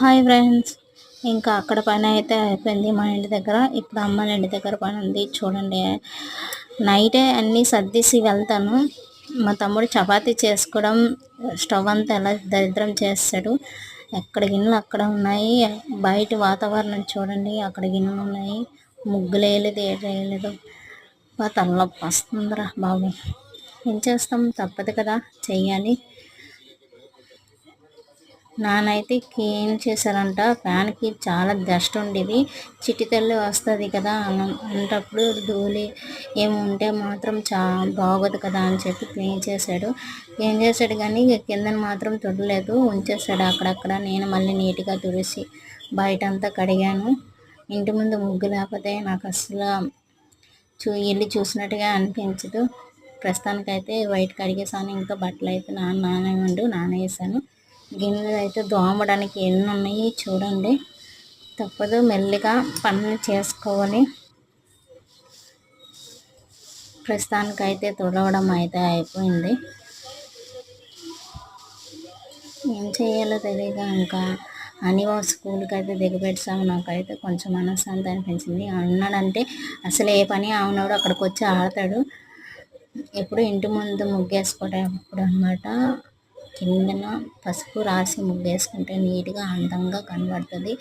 Hi friends. ఇంకా అక్కడ పని అయితే అయిపోయింది మా ఇంటి దగ్గర. ఇప్పుడు అమ్మ ఇంటి దగ్గర పని ఉంది. చూడండి. నైటే అన్నీ సర్దేసి వెళ్తాను. మా తమ్ముడు చపాతీ చేసుకోవడం స్టవ్ అంతా ఎలా దరిద్రం చేస్తాడు. ఎక్కడ గిన్నెలు అక్కడ ఉన్నాయి. బయట వాతావరణం చూడండి. అక్కడ గిన్నెలు ఉన్నాయి. ముగ్గులు వేయలేదు ఏం వేయలేదు. తలనొప్పి వస్తుందిరా బాబు. ఏం చేస్తాం? తప్పదు కదా. చెయ్యాలి. నానైతే ఏం చేశారంట. ఫ్యాన్కి చాలా డస్ట్ ఉండేది. చిట్టి తల్లి వస్తుంది కదా అంటప్పుడు ధూళి ఏముంటే మాత్రం చా బాగోదు కదా అని చెప్పి క్లీన్ చేశాడు. ఏం చేశాడు కానీ కిందన మాత్రం తుడలేదు. ఉంచేశాడు అక్కడక్కడ. నేను మళ్ళీ నీట్గా తుడిసి బయట అంతా కడిగాను. ఇంటి ముందు ముగ్గు లేకపోతే నాకు అసలు చూ వెళ్ళి చూసినట్టుగా అనిపించదు. ప్రస్తుతానికైతే వైట్ కడిగేసాను ఇంకా బట్టలు అయితే నాన్న నానే ఉండు నానేసాను. గిన్నెలు అయితే దోమడానికి ఎన్ని ఉన్నాయి చూడండి. తప్పదు మెల్లిగా పనులు చేసుకోవాలి. ప్రస్తుతానికైతే తుడవడం అయితే అయిపోయింది. ఏం చేయాలో తెలియక ఇంకా అనివా స్కూల్కి అయితే దిగబెట్టాము నాకైతే కొంచెం మనశ్శాంతి అనిపించింది. అన్నాడంటే అసలు ఏ పని అవునాడు అక్కడికి వచ్చి ఆడతాడు. ఎప్పుడు ఇంటి ముందు ముగ్గేసుకోవటం అప్పుడు అనమాట కిందన పసుపు రాసి ముగ్గేసుకుంటే నీట్గా అందంగా కనబడుతుంది.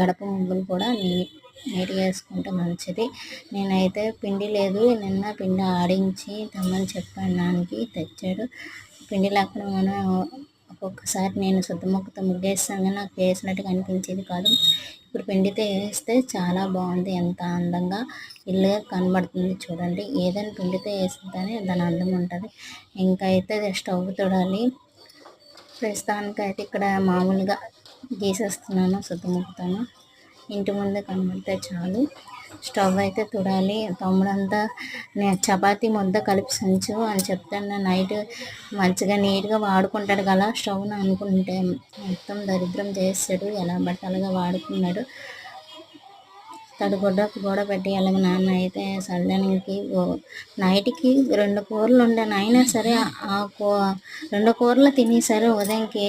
గడప ముగ్గులు కూడా నీట్ నీట్గా వేసుకుంటే మంచిది. నేనైతే పిండి లేదు నిన్న పిండి ఆడించి తమ్మని చెప్పాను నాన్నకి తెచ్చాడు. పిండి లేకుండా మనం ఒక్కొక్కసారి నేను శుద్ధ ముక్కతో ముగ్గేస్తాను కానీ నాకు వేసినట్టుగా అనిపించేది కాదు. ఇప్పుడు పిండితో వేస్తే చాలా బాగుంది ఎంత అందంగా ఇల్లు కనబడుతుంది చూడండి. ఏదైనా పిండితో వేస్తుందని దాని అందం ఉంటుంది. ఇంకా అయితే స్టవ్ తొడాలి. ప్రస్తుతానికి అయితే ఇక్కడ మామూలుగా గీసేస్తున్నాను శుద్ధముక్కుతాను ఇంటి ముందు కనబడితే చాలు. స్టవ్ అయితే తుడాలి. తమ్ముడంతా నేను ముద్ద కలిపి సంచు అని చెప్తాను. నైట్ మంచిగా నీట్గా వాడుకుంటాడు కదా స్టవ్ను అనుకుంటే మొత్తం దరిద్రం చేస్తాడు. ఎలా బట్టలుగా వాడుకున్నాడు. తడిగుడ్డ కూడా పెట్టి అలాగే నాన్న అయితే సల్దానికి నైట్కి రెండు కూరలు ఉండను అయినా సరే ఆ కూ రెండు కూరలు తినేసరి ఉదయంకి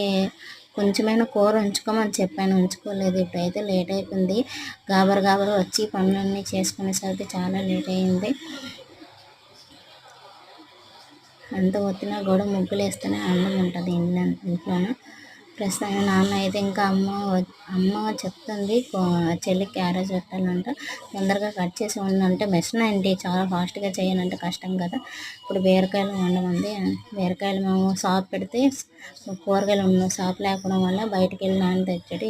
కొంచెమైనా కూర ఉంచుకోమని చెప్పాను. ఉంచుకోలేదు. ఇప్పుడైతే లేట్ అయిపోయింది. గాబర్ గాబర్ వచ్చి పనులన్నీ చేసుకునేసరికి చాలా లేట్ అయింది. అంత వచ్చినా కూడా ముగ్గులు వేస్తేనే అన్నం ఉంటుంది ఇంట్లో ఇంట్లోనూ? ప్రస్తుతం నాన్న అయితే ఇంకా అమ్మ అమ్మ చెప్తుంది చెల్లి క్యారేజ్ పెట్టాలంట. తొందరగా కట్ చేసి ఉండంటే మెషిన్ అండి చాలా ఫాస్ట్గా చేయాలంటే కష్టం కదా. ఇప్పుడు బీరకాయలు వండమంది బీరకాయలు మేము షాప్ పెడితే కూరగాయలు షాప్ లేకపోవడం వల్ల బయటికి వెళ్ళి నాన్న తెచ్చాడు.